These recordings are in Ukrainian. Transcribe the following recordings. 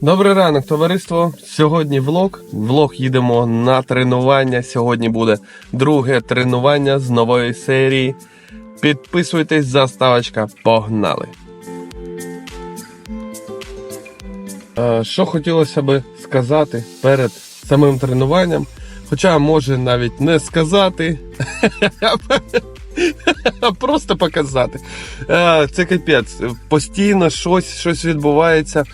Добрий ранок, товариство. Сьогодні влог. Влог їдемо на тренування. Сьогодні буде друге тренування з нової серії. Підписуйтесь, заставочка. Погнали! Е, Що хотілося би сказати перед самим тренуванням, хоча може навіть не сказати, просто показати. Е, Це капець. Постійно щось, щось відбувається.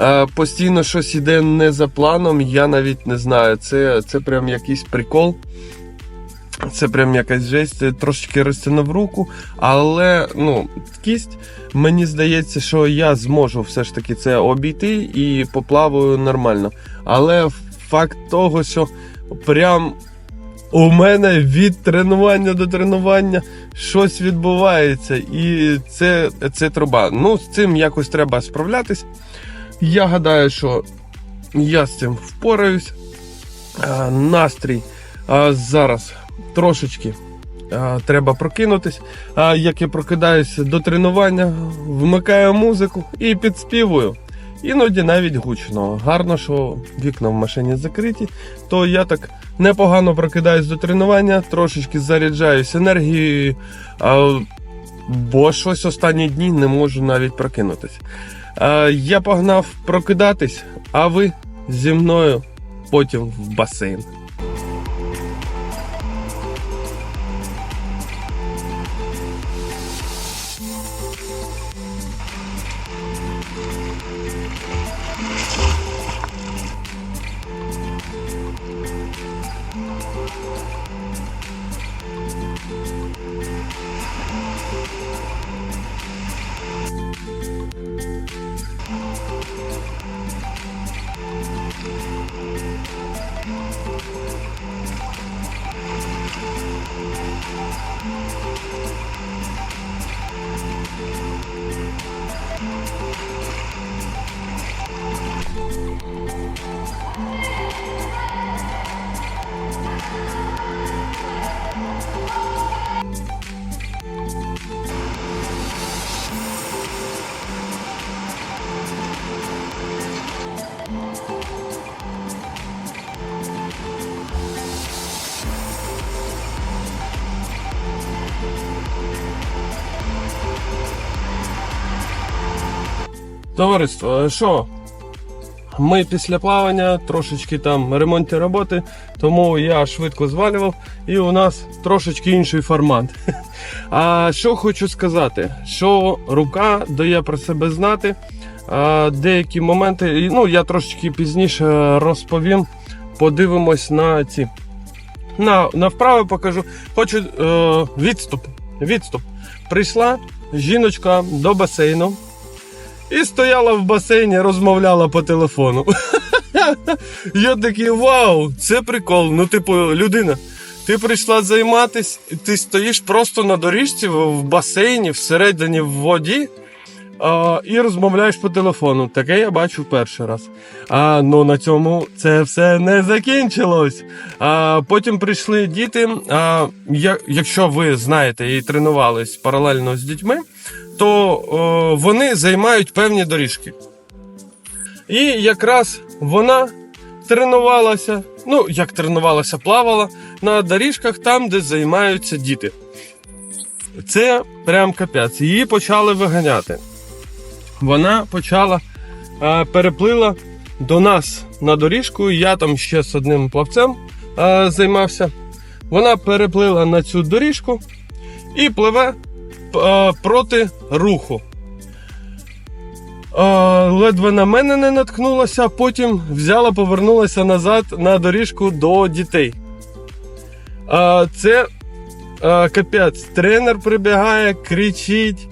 Е, Постійно щось іде не за планом. Я навіть не знаю. Це, це прям якийсь прикол. Це прям якась жесть, трошечки розтягнув руку, але ну, кість, мені здається, що я зможу все ж таки це обійти і поплаваю нормально. Але факт того, що прям у мене від тренування до тренування щось відбувається, і це, це труба. Ну, з цим якось треба справлятись. Я гадаю, що я з цим впораюсь. Настрій зараз трошечки треба прокинутись. Як я прокидаюся до тренування, вмикаю музику і підспівую. Іноді навіть гучно. Гарно, що вікна в машині закриті, то я так непогано прокидаюсь до тренування, трошечки заряджаюсь енергією, бо щось останні дні не можу навіть прокинутись. Я погнав прокидатись, а ви зі мною потім в басейн. Товариство, е, що? Ми після плавання трошечки там ремонтні роботи, тому я швидко звалював, і у нас трошечки інший формат. А що хочу сказати, що рука дає про себе знати. Деякі моменти, ну я трошечки пізніше розповім. Подивимось на ці. На, на вправи покажу. Хочу е, відступ. Відступ. Прийшла жіночка до басейну. І стояла в басейні, розмовляла по телефону. Я такий вау, це прикол. Ну, типу, людина, ти прийшла займатися, і ти стоїш просто на доріжці в басейні, всередині в воді. А, і розмовляєш по телефону. Таке я бачу перший раз. А ну на цьому це все не закінчилось. А потім прийшли діти. А, я, якщо ви знаєте і тренувались паралельно з дітьми, то вони займають певні доріжки. І якраз вона тренувалася, ну як тренувалася, плавала на доріжках там, де займаються діти. Це прям капець. Її почали виганяти. Вона почала е, переплила до нас на доріжку. Я там ще з одним плавцем е, займався. Вона переплила на цю доріжку і пливе проти руху. Е, ледве на мене не наткнулася, а потім взяла, повернулася назад на доріжку до дітей. Е, це е, капець. Тренер прибігає, кричить.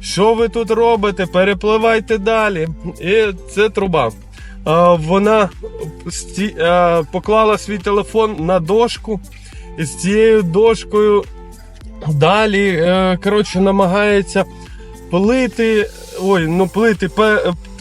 Що ви тут робите? Перепливайте далі. І це труба. Вона поклала свій телефон на дошку, і з цією дошкою далі е, коротше, намагається плити. Ой, ну плити,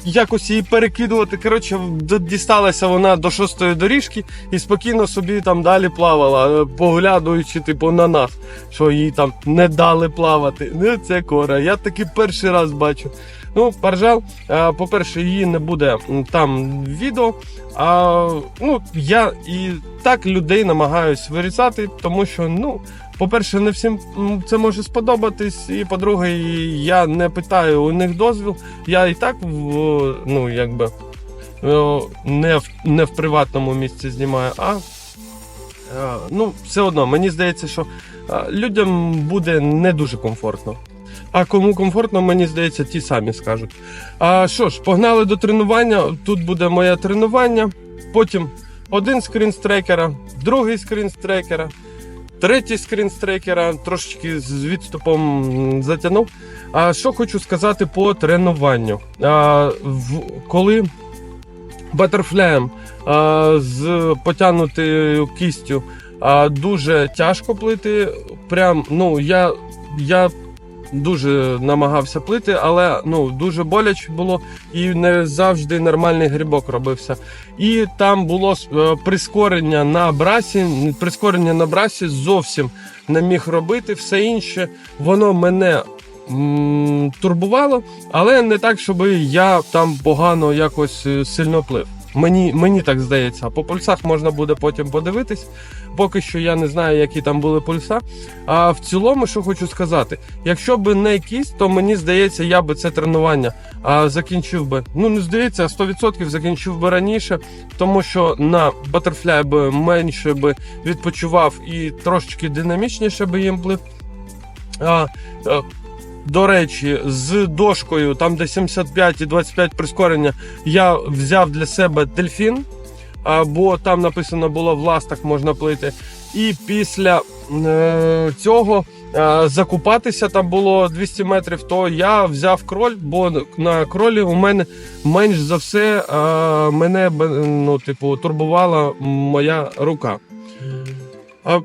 якось її перекидувати. Коротше, дісталася вона до шостої доріжки і спокійно собі там далі плавала, е, поглядуючи, типу, на нас, що їй там не дали плавати. Ну, це кора. Я таки перший раз бачу. Ну, поржал, е, по-перше, її не буде там відео. А ну, я і так людей намагаюсь вирізати, тому що, ну, по-перше, не всім це може сподобатись. І по-друге, я не питаю у них дозвіл. Я і так ну, якби, не в, не в приватному місці знімаю, а е, ну, все одно, мені здається, що е, людям буде не дуже комфортно. А кому комфортно, мені здається, ті самі скажуть. А що ж, погнали до тренування. Тут буде моє тренування. Потім один скрін з трекера, другий скрін з трекера, третій скрін з трошечки з відступом затягнув. А що хочу сказати по тренуванню. А, в, коли батерфляєм з потягнутою кістю а, дуже тяжко плити. Прям, ну, я, я дуже намагався плити, але ну, дуже боляче було і не завжди нормальний грибок робився. І там було е, прискорення на брасі. Прискорення на брасі зовсім не міг робити. Все інше воно мене турбувало, але не так, щоб я там погано якось е, сильно плив. Мені, мені так здається. По пульсах можна буде потім подивитись. Поки що я не знаю, які там були пульса. А в цілому, що хочу сказати, якщо би не кість, то мені здається, я би це тренування а, закінчив би. Ну не здається, 100% закінчив би раніше, тому що на батерфляй би менше би відпочивав і трошечки динамічніше би їм плив. А, а, до речі, з дошкою, там де 75 і 25 прискорення, я взяв для себе дельфін, бо там написано було в ластах можна плити. І після е, цього закупатися там було 200 метрів, то я взяв кроль, бо на кролі у мене менш за все мене ну, типу, турбувала моя рука.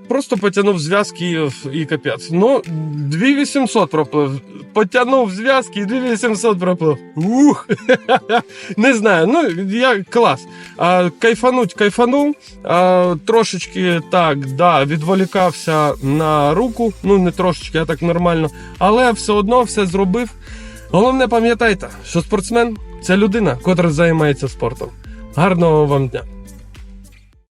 Просто потягнув зв'язки і, і капець. Ну, 2800 проплив. Потягнув зв'язки і 2800 проплив. Ух! Не знаю, ну я клас. А, кайфануть, кайфанув. А, трошечки так, да, відволікався на руку. Ну, не трошечки, а так нормально. Але все одно все зробив. Головне, пам'ятайте, що спортсмен це людина, котра займається спортом. Гарного вам дня!